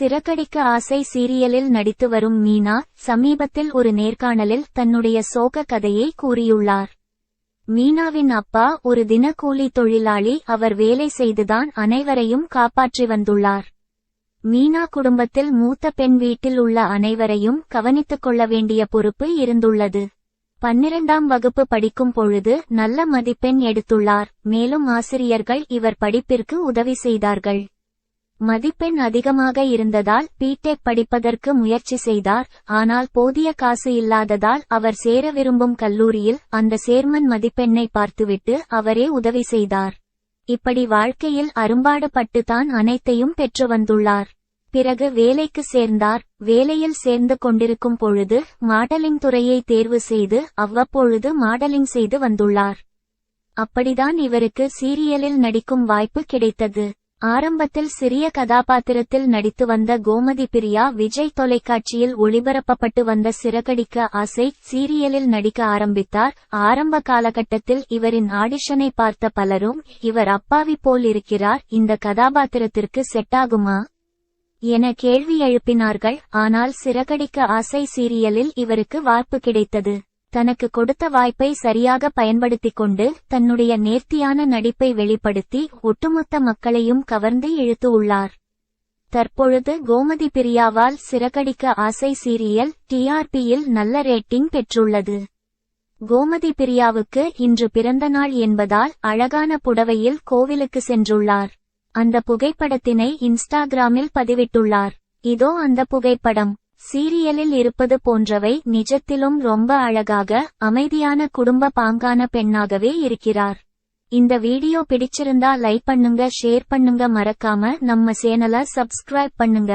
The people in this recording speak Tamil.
சிறகடிக்க ஆசை சீரியலில் நடித்து வரும் மீனா சமீபத்தில் ஒரு நேர்காணலில் தன்னுடைய சோக கதையை கூறியுள்ளார். மீனாவின் அப்பா ஒரு தினக்கூலி தொழிலாளி அவர் வேலை செய்துதான் அனைவரையும் காப்பாற்றி வந்துள்ளார். மீனா குடும்பத்தில் மூத்த பெண் வீட்டில் உள்ள அனைவரையும் கவனித்துக் கொள்ள வேண்டிய பொறுப்பு இருந்துள்ளது. பன்னிரண்டாம் வகுப்பு படிக்கும் பொழுது நல்ல மதிப்பெண் எடுத்துள்ளார் மேலும் ஆசிரியர்கள் இவர் படிப்பிற்கு உதவி செய்தார்கள். மதிப்பெண் அதிகமாக இருந்ததால் பிடெக் படிப்பதற்கு முயற்சி செய்தார். ஆனால் போதிய காசு இல்லாததால் அவர் சேர விரும்பும் கல்லூரியில் அந்த சேர்மன் மதிப்பெண்ணை பார்த்துவிட்டு அவரே உதவி செய்தார். இப்படி வாழ்க்கையில் அரும்பாடுபட்டுதான் அனைத்தையும் பெற்று வந்துள்ளார். பிறகு வேலைக்கு சேர்ந்தார். வேலையில் சேர்ந்து கொண்டிருக்கும் பொழுது மாடலிங் துறையை தேர்வு செய்து அவ்வப்பொழுது மாடலிங் செய்து வந்துள்ளார். அப்படிதான் இவருக்கு சீரியலில் நடிக்கும் வாய்ப்பு கிடைத்தது. ஆரம்பத்தில் சிறிய கதாபாத்திரத்தில் நடித்து வந்த கோமதி பிரியா விஜய் தொலைக்காட்சியில் ஒளிபரப்பப்பட்டு வந்த சிறகடிக்க ஆசை சீரியலில் நடிக்க ஆரம்பித்தார். ஆரம்ப காலகட்டத்தில் இவரின் ஆடிஷனை பார்த்த பலரும் இவர் அப்பாவி போல் இருக்கிறார் இந்த கதாபாத்திரத்திற்கு செட்டாகுமா என கேள்வி எழுப்பினார்கள். ஆனால் சிறகடிக்க ஆசை சீரியலில் இவருக்கு வாய்ப்பு கிடைத்தது. தனக்கு கொடுத்த வாய்ப்பை சரியாக பயன்படுத்திக் கொண்டு தன்னுடைய நேர்த்தியான நடிப்பை வெளிப்படுத்தி ஒட்டுமொத்த மக்களையும் கவர்ந்து இழுத்து உள்ளார். தற்பொழுது கோமதி பிரியாவால் சிறகடிக்க ஆசை சீரியல் டிஆர்பியில் நல்ல ரேட்டிங் பெற்றுள்ளது. கோமதி பிரியாவுக்கு இன்று பிறந்த நாள் என்பதால் அழகான புடவையில் கோவிலுக்கு சென்றுள்ளார். அந்த புகைப்படத்தினை இன்ஸ்டாகிராமில் பதிவிட்டுள்ளார். இதோ அந்த புகைப்படம். சீரியலில் இருப்பது போன்றவை நிஜத்திலும் ரொம்ப அழகாக அமைதியான குடும்ப பாங்கான பெண்ணாகவே இருக்கிறார். இந்த வீடியோ பிடிச்சிருந்தா லைக் பண்ணுங்க ஷேர் பண்ணுங்க மறக்காம நம்ம சேனலை சப்ஸ்கிரைப் பண்ணுங்க.